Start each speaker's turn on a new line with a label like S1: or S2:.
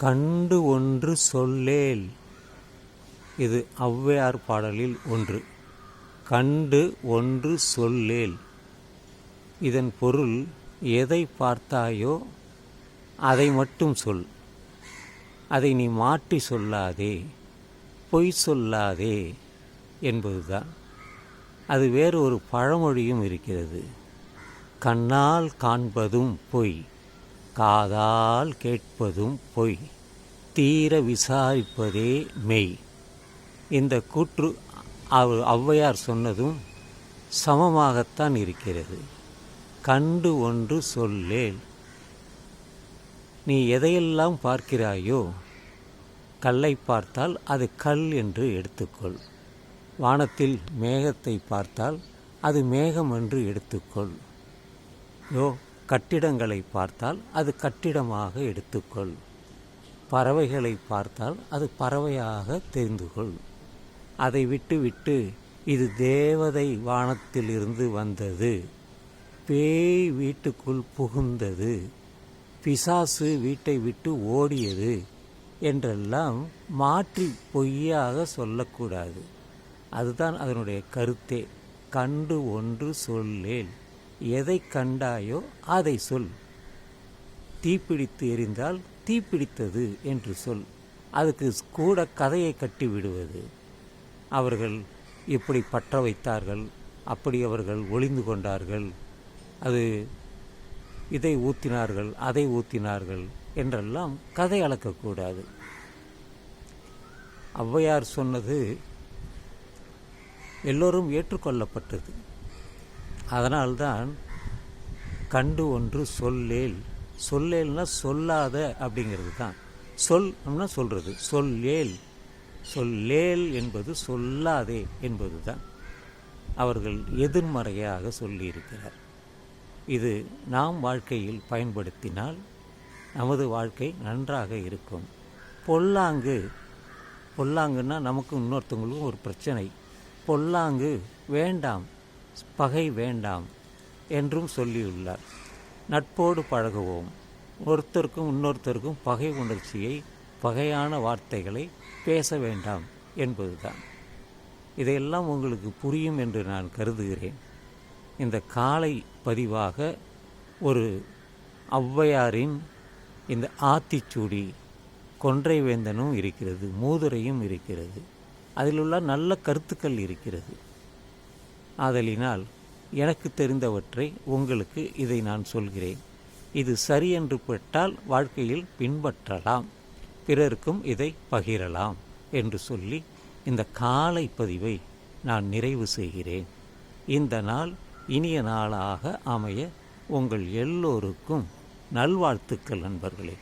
S1: கண்டு ஒன்று சொல்லேல். இது ஔவையார் பாடலில் ஒன்று. கண்டு ஒன்று சொல்லேல். இதன் பொருள் எதை பார்த்தாயோ அதை மட்டும் சொல். அதை நீ மாற்றி சொல்லாதே பொய் சொல்லாதே என்பதுதான். அது வேறு ஒரு பழமொழியும் இருக்கிறது. கண்ணால் காண்பதும் பொய். காதால் கேட்பதும் பொய் தீர விசாரிப்பதே மெய். இந்த கூற்று அவ- ஔவையார் சொன்னதும் சமமாகத்தான் இருக்கிறது. கண்டு ஒன்று சொல்லேல் நீ எதையெல்லாம் பார்க்கிறாயோ கல்லை பார்த்தால் அது கல் என்று எடுத்துக்கொள். வானத்தில் மேகத்தை பார்த்தால் அது மேகம் என்று எடுத்துக்கொள். யோ கட்டிடங்களை பார்த்தால் அது கட்டிடமாக எடுத்துக்கொள். பறவைகளை பார்த்தால் அது பறவையாக தெரிந்து கொள் அதை விட்டு விட்டு இது தேவதை வானத்திலிருந்து வந்தது. பேய் வீட்டுக்குள் புகுந்தது. பிசாசு வீட்டை விட்டு ஓடியது என்றெல்லாம் மாற்றி பொய்யாக சொல்லக்கூடாது. அதுதான் அதனுடைய கருத்தே. கண்டு ஒன்று சொல்லேன். எதை கண்டாயோ அதை சொல். தீப்பிடித்து எரிந்தால் தீப்பிடித்தது என்று சொல். அதுக்கு கூட கதையை கட்டி விடுவது. அவர்கள் இப்படி பற்ற வைத்தார்கள். அப்படி அவர்கள் ஒளிந்து கொண்டார்கள். அது இதை ஊத்தினார்கள் அதை ஊத்தினார்கள் என்றெல்லாம் கதை அளக்கக்கூடாது. ஔவையார் சொன்னது எல்லோரும் ஏற்றுக்கொள்ளப்பட்டது. அதனால்தான் கண்டு ஒன்று சொல்லேல். சொல்லேல்னா சொல்லாத அப்படிங்கிறது தான். சொல் அப்படின்னா சொல்கிறது சொல்லேல். சொல்லேல் என்பது சொல்லாதே என்பது தான். அவர்கள் எதிர்மறையாக சொல்லியிருக்கிறார். இது நாம் வாழ்க்கையில் பயன்படுத்தினால் நமது வாழ்க்கை நன்றாக இருக்கும். பொல்லாங்கு. பொல்லாங்குன்னா நமக்கு இன்னொருத்தவங்களுக்கும் ஒரு பிரச்சனை. பொல்லாங்கு வேண்டாம். பகை வேண்டாம் என்றும் சொல்லியுள்ளார். நட்போடு பழகுவோம். ஒருத்தருக்கும் இன்னொருத்தருக்கும் பகை உணர்ச்சியை பகையான வார்த்தைகளை பேச வேண்டாம் என்பதுதான். இதையெல்லாம் உங்களுக்கு புரியும் என்று நான் கருதுகிறேன். இந்த காலை பதிவாக ஒரு ஔவையாரின் இந்த ஆத்திச்சூடி கொன்றை வேந்தனும் இருக்கிறது மூதுரையும் இருக்கிறது. அதில் உள்ள நல்ல கருத்துக்கள் இருக்கிறது. ஆதலினால் எனக்கு தெரிந்தவற்றை உங்களுக்கு இதை நான் சொல்கிறேன். இது சரியென்று என்று பட்டால் வாழ்க்கையில் பின்பற்றலாம். பிறருக்கும் இதை பகிரலாம் என்று சொல்லி இந்த காலை பதிவை நான் நிறைவு செய்கிறேன். இந்த நாள் இனிய நாளாக அமைய உங்கள் எல்லோருக்கும் நல்வாழ்த்துக்கள் நண்பர்களே.